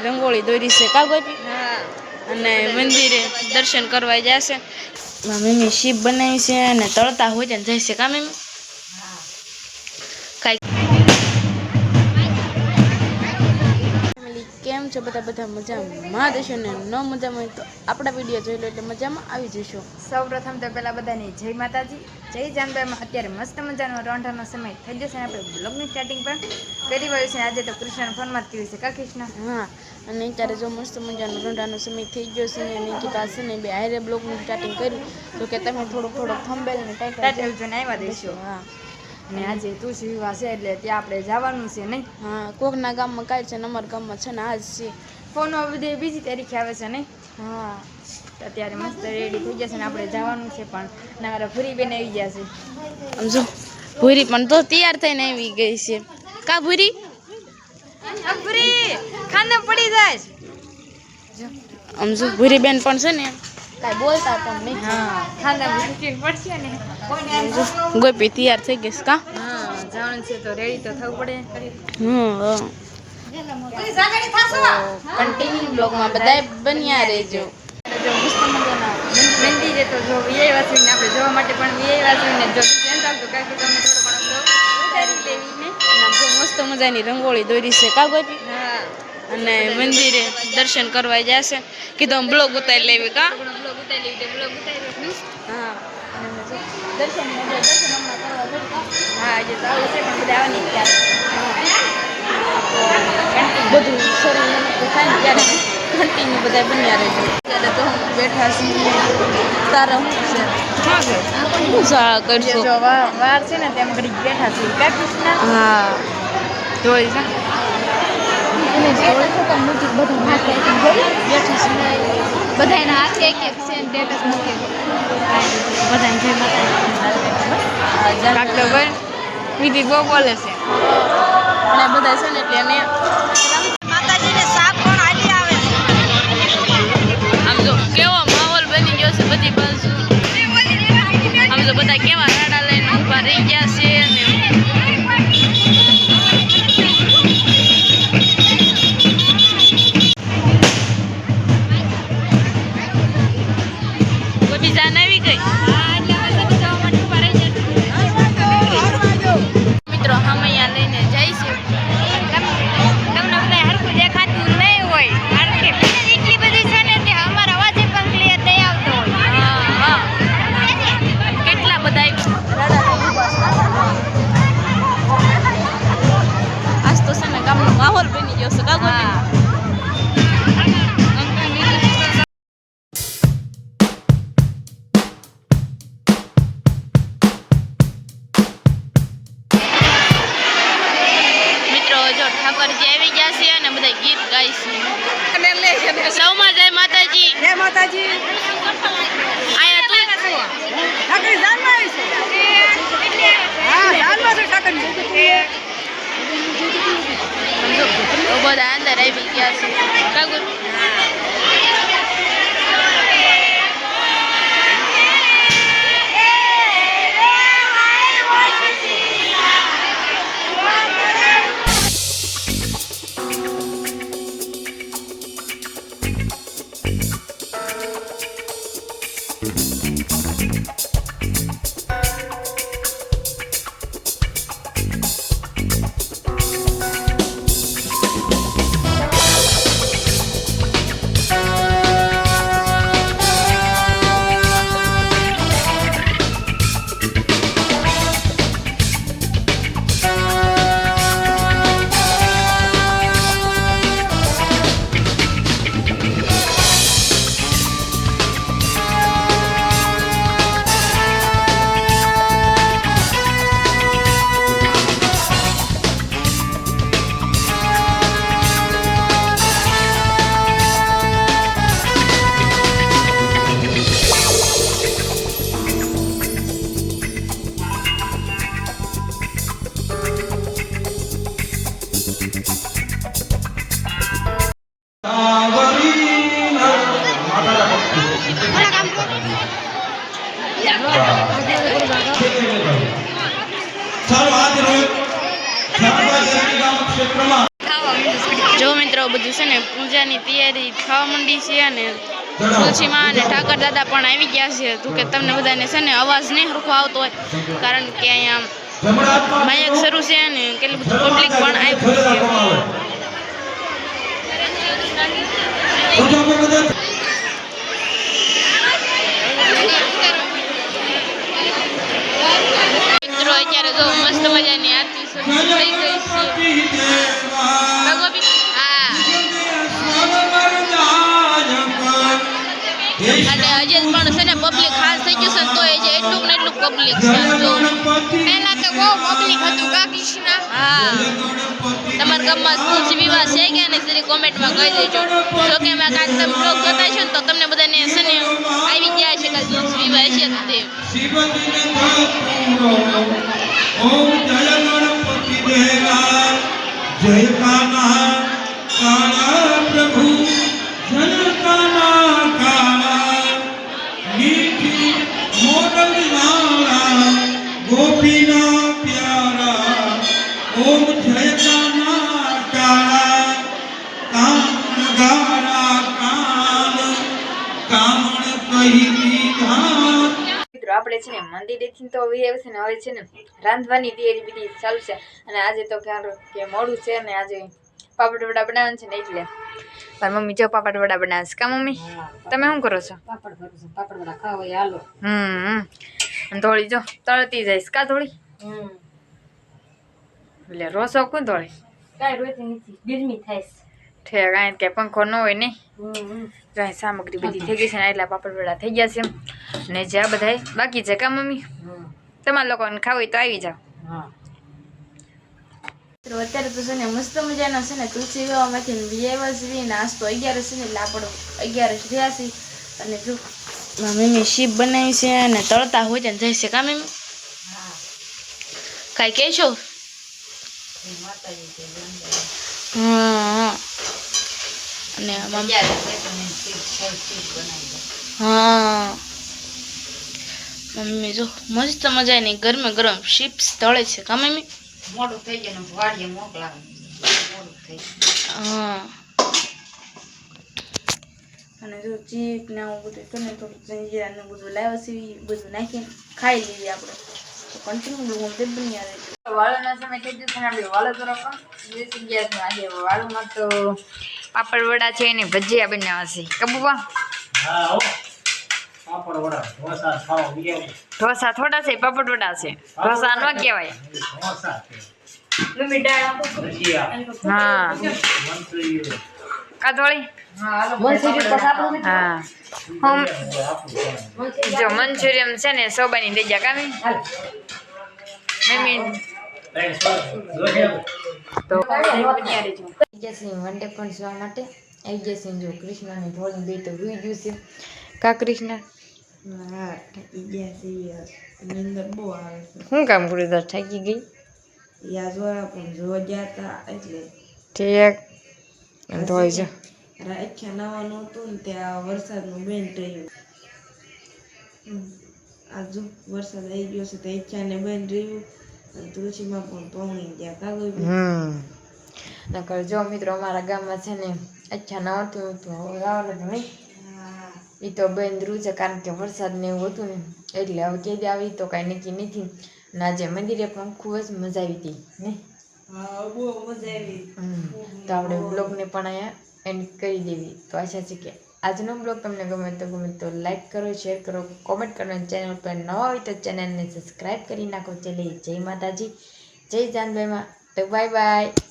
મજાની રંગોળી દોરી છે. કા ગોપી હા. અને મંદિરે દર્શન કરવા જશે. મમ્મી શીપ બનાવી છે અને તળતા હોય ને જઈશે કા મમ્મી? કેમ છો બધા? બધા મજામાં. દેશો ને ન મજામાં હોય તો આપણા વીડિયો જોઈ લો એટલે મજામાં આવી જશો. સૌ પ્રથમ તો પહેલાં બધાને જય માતાજી. જય જાનબાઈમાં અત્યારે મસ્ત મજાનો રોંઢાનો સમય થઈ જશે અને આપણે બ્લોગની સ્ટાર્ટિંગ પણ કરી રહ્યું છે આજે તો કૃષ્ણ ફોનમાં જ છે કા કૃષ્ણ? હા અને અત્યારે જો મસ્ત મજાનો રોંઢાનો સમય થઈ ગયો છે ને નિકિતા છે ને બે હારે બ્લોગની સ્ટાર્ટિંગ કર્યું. તો કે તમે થોડુંક થોડુંક થંબેલ ને ટાઈટલ જોઈને આવ્યા દેશો. હા. અને આજે તુલસી વિવાહ છે એટલે ત્યાં આપણે જવાનું છે નહીં? હા કોકના ગામમાં કાલ છે ને અમારા ગામમાં છે ને આજ છે. ફોનમાં બધે બીજી તારીખે આવે છે નહીં? હા. તો અત્યારે મસ્ત રેડી થઈ જશે ને આપણે જવાનું છે પણ ના મારા ભૂરી બેન આવી ગયા છે. સમજો ભૂરી પણ તો તૈયાર થઈને આવી ગઈ છે. કા ભૂરી? ભૂરી ખાને પડી જાય. સમજો ભૂરી બેન પણ છે ને. કાંઈ બોલતા પણ નહીં. હા ખાને મૂકીને પડશે ને. ગોપી, તૈયાર થઈ ગઈ કા? જવાનું છે તો રેડી તો થવું પડે હમ કન્ટિન્યુ બ્લોગમાં બધાય બન્યા રહેજો જો મસ્ત તો જો વીઆઈ વાસવીને આપણે જોવા માટે પણ વીઆઈ વાસવીને જો ધ્યાન ઉતારી લેવીને જો મસ્ત મજાની રંગોળી દોરી છે કા ગોપી હા અને મંદિરે દર્શન કરવા જશે કીધું બ્લોગ ઉતારી લેવી કા ઉતારી લેવી બ્લોગ ઉતારી હા. દર્શન દર્શન હમણાં કરવા હા આજે તો આવું છે પણ બધા આવવાની ઈચ્છા બધું શરીર થાય ને ત્યારે કન્ટિન્યુ બધા બન્યા રહેજો. ત્યારે તો હું બેઠા છીએ તારા શું છે? શું કરશો. જો વાર છે ને તેમ ઘડી બેઠા છે કા હા. જોઈ છે બધાના હાથે એક છે સ્ટેટસ વિધિ બહુ બોલે છે. માતાજી. આયા તું ઠાકરી જાનમાં છે. હા જાનમાં છે ઠાકરી બધા અંદર આવી ગયા છે. કાગો જો મિત્રો બધું છે ને પૂજાની તૈયારી થવા માંડી છે અને તુલસીમાં અને ઠાકર દાદા પણ આવી ગયા છે તો કે તમને બધાને છે ને અવાજ નહીં સરખો આવતો હોય કારણ કે અહીંયા માયક શરૂ છે અને કેટલું બધું પબ્લિક પણ આવ્યું છે મિત્રો અત્યારે જો મસ્ત મજાની આરતી થઈ ગઈ છે. અને હજી પણ છે ને પબ્લિક ખાસ થઈ ગયું છે તો એ જે એટલું ને એટલું પબ્લિક છે. જો પહેલા તો બહુ પબ્લિક હતું કાકીશના હા. તમારા ગામમાં તુલસી વિવાહ છે કે નહીં? કોમેન્ટમાં કહી દેજો. જો કે મેં કાલ બ્લોગ જોતા ને તો તમને તે ઓમ જય ગણપતિ દેવા જય કાના કાળા પ્રભુ. જય કાના કાળા મીઠી મોરલ વાળા ગોપીના પ્યારા. ઓમ જય કાના કાળા કામ. કામણ કહી આપણે છે ને મંદિરેથી તો આવી છે ને હવે છે ને રાંધવાની તૈયારી બધી ચાલુ છે અને આજે તો ક્યાં કે મોડું છે ને આજે પાપડ વડા બનાવવાનું છે ને એટલે મારી મમ્મી જો પાપડ વડા બનાવશે કા મમ્મી? તમે શું કરો છો? પાપડ છું. પાપડ વડા ખાવ હાલો. હમ. અને થોડી જો તળતી જઈશ. કા ધોળી? એટલે રોસો કોણ ધોળી? કાંઈ રોતી નથી. ગરમી થાય છે. ઠે કાંઈ કે પંખો ન હોય નહીં હમ. જો અહીં સામગ્રી બધી થઈ ગઈ છે ને એટલા પાપડ વડા થઈ ગયા છે. ને જે આ બધા બાકી છે કા મમ્મી? તમારા લોકોને ખાવું હોય તો આવી જાઓ. હા. અત્યારે તો છે ને મસ્ત મજાનો છે ને તુલસી વિવાહમાંથી વિયાવા છે નાસ્તો અગિયાર છે ને લાપડો અગિયાર રહ્યા છે. અને જો મમ્મી શીપ બનાવી છે અને તળતા હોય છે ને જાય છે કા મમ્મી? હા. કાંઈ કહેશો? હા અને છે હા. મમ્મી જો મસ્ત મજાની ગરમે ગરમ શિપ્સ તળે છે. કા મમ્મી? મોડું થઈ જાય ને વાડીએ મોકલાવે. મોડું થઈ હા. અને જો ચીપ ને આવું બધું તો ને થોડું જંજીરા ને બધું લાવ્યા છે બધું નાખીને ખાઈ લઈએ આપણે. તો કન્ટિન્યુ બ્લોગ તે બની આવે વાળોનો સમય થઈ જશે આપણે વાળો તરફ બેસી ગયા છે આજે વાળુમાં તો પાપડ વડા છે ને ભજીયા બનાવવા છે. કબુબા ઢોસા થોડા છે પાપડ વડા છે. ઢોસા ન કહેવાય. હા. કાધોળી હા હમ. જો મંચુરિયન છે ને સોબાની જા કામી. મમ્મી. તો જશે વનડે પણ જોવા માટે? આવી જશે જો કૃષ્ણને થોડી બે તો હોઈ ગયું છે. કા કૃષ્ણ? હા થાકી ગયા છે અંદર બહુ આવે શું કામ કર્યું તાર થાકી ગઈ? યા જોવા પણ જોવા ગયા હતા એટલે. ઠીક. થોડી જો. રાખ્યા નાવાનું હતું ને ત્યાં વરસાદનું બેન રહ્યું. આ જો વરસાદ આવી ગયો છે તો ઈચ્છાને બેન રહ્યું. અને તુલસીમાં પણ પૌણી ગયા કાગળ નકર જો મિત્રો અમારા ગામમાં છે ને અચ્છા ના હતું તો હવે આવવાનું એ તો બંધ ધ્રુવ છે કારણ કે વરસાદ ને એવું હતું ને એટલે હવે કેદી આવી તો કાંઈ નક્કી નથી. ને આજે મંદિરે પણ ખૂબ જ મજા આવી હતી ને બહુ મજા આવી. હમ. તો આપણે બ્લોગને પણ અહીંયા એન્ડ કરી દેવી. તો આશા છે કે આજનો બ્લોગ તમને ગમે તો ગમે તો લાઈક કરો શેર કરો કોમેન્ટ કરો અને ચેનલ પર નવા હોય તો ચેનલને સબસ્ક્રાઈબ કરી નાખો. ચલે જય માતાજી. જય જાનભાઈમાં. તો બાય બાય